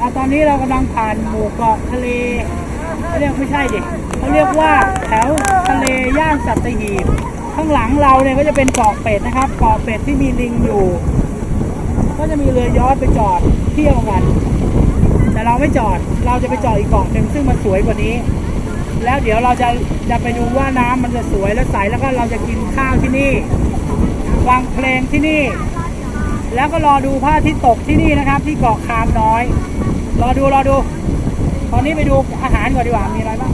อะตอนนี้เรากำลังผ่านหมู่เกาะทะเลเขาเรียกไม่ใช่ดิเขาเรียกว่าแถวทะเลย่านสัตหีบ ข้างหลังเราเนี่ยก็จะเป็นเกาะเป็ดนะครับเกาะเป็ดที่มีลิงอยู่ ก็จะมีเรือยอชไปจอดเที่ยวกัน แต่เราไม่จอดเราจะไปจอดอีกเกาะหนึ่งซึ่งมันสวยกว่านี้ แล้วเดี๋ยวเราจะจะไปดูว่าน้ำมันจะสวยและใสแล้วก็เราจะกินข้าวที่นี่ฟังเพลงที่นี่ แล้วก็รอดูพระอาทิตย์ตกที่นี่นะครับ ที่เกาะคามน้อย รอดูรอดู ตอนนี้ไปดูอาหารก่อนดีกว่ามีอะไรบ้าง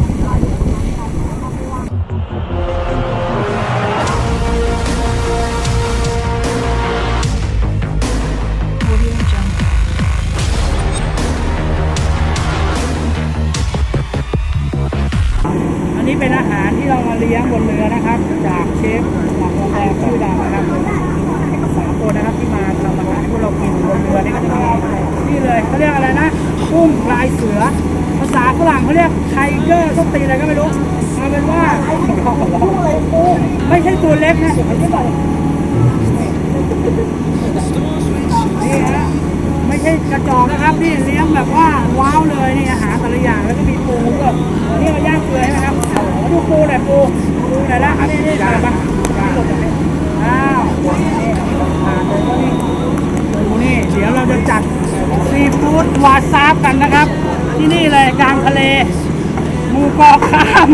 อันนี้เป็นอาหารที่เรามาเลี้ยงบนเรือนะครับ จากเชฟจากโรงแรมชื่อดังนะครับ กุ้งลายเสือ ภาษาฝรั่งเขาเรียกไทเกอร์ส้มตีนอะไรก็ไม่รู้เอาเป็นว่าไม่ใช่ตัวเล็กนะนี่ฮะไม่ใช่กระจอกนะครับนี่เลี้ยงแบบว่าว้าวเลยนี่อาหารแต่ละอย่างแล้วก็มีปูด้วยนี่เราย่างเกลือใช่ไหมครับมาดูปูหน่อยปูปูหนอยละอันนี้นี่มาบ้างอ้าวนี่ทานเลยก็นี่ปูนี่เดี๋ยวเราจะจัดซีฟู้ดวาซาบ กันนะครับ ที่นี่เลยกลางทะเลหมู่เกาะคาม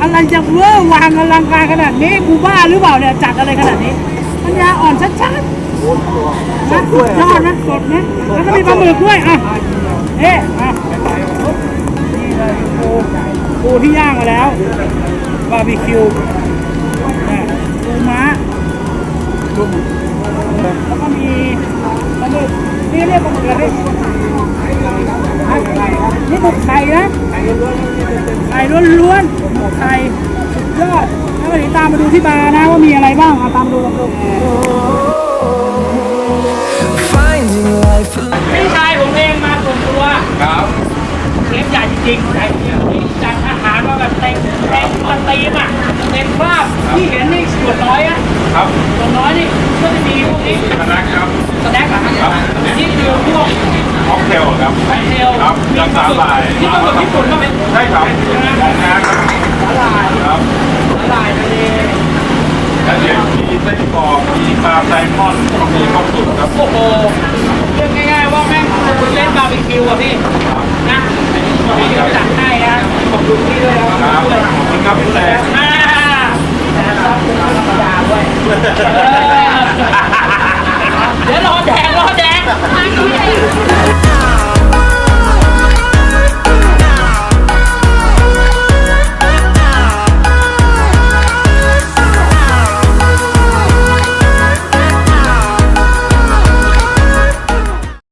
อะไรจะเวอร์วางอลังการขนาดนี้กูบ้าหรือเปล่าเนี่ยจัดอะไรขนาดนี้ปัญญาอ่อนชัดๆนะสุดยอดนะสดนะแล้วก็มีปลาหมึกด้วยอะเอ๊ะอะนี่เลยปูปูที่ย่างมาแล้วบาร์บีคิวปูม้าแล้วก็มีปลาหมึกนี่เรียกปลาหมึกอะไรพี่นี่หมึกไข่นะไข่ล้วนๆไข่สุดยอดแล้ววันนี้ตามมาดูที่บาร์นะว่ามีอะไรบ้างอะตามดูกันดู Finding life พี่ชายผมเองมาส่วนตัวครับเชฟใหญ่จริงๆใหญ่จริงๆจัดอาหารมาแบบเต็มเต็มสตรีมอะเต็มคราบที่เห็นนี่ส่วนน้อยอะครับ ส่วนน้อยนี่ก็จะมีพวกนี้ คณะครับ สแน็คอะครับนี่คือพวก ค็อกเทลครับ ไข่เทล ครับน้ำสาหร่ายที่ต้องญี่ปุ่นก็เป็นใช่ครับของงานครับสาหร่ายครับสาหร่ายทะเลแล้วเดี๋ยวมีไส้กรอกมีปลาไซมอนมีข้าวสุกครับโอ้โหเรียกง่ายๆว่าแม่งคุณเล่นบาร์บีคิวอะพี่นะวันนี้เดี๋ยวจัดให้นะขอบคุณพี่ด้วยครับขอบคุณครับพี่แหลกอ่าแต่ต้องเป็นธรรมดาด้วย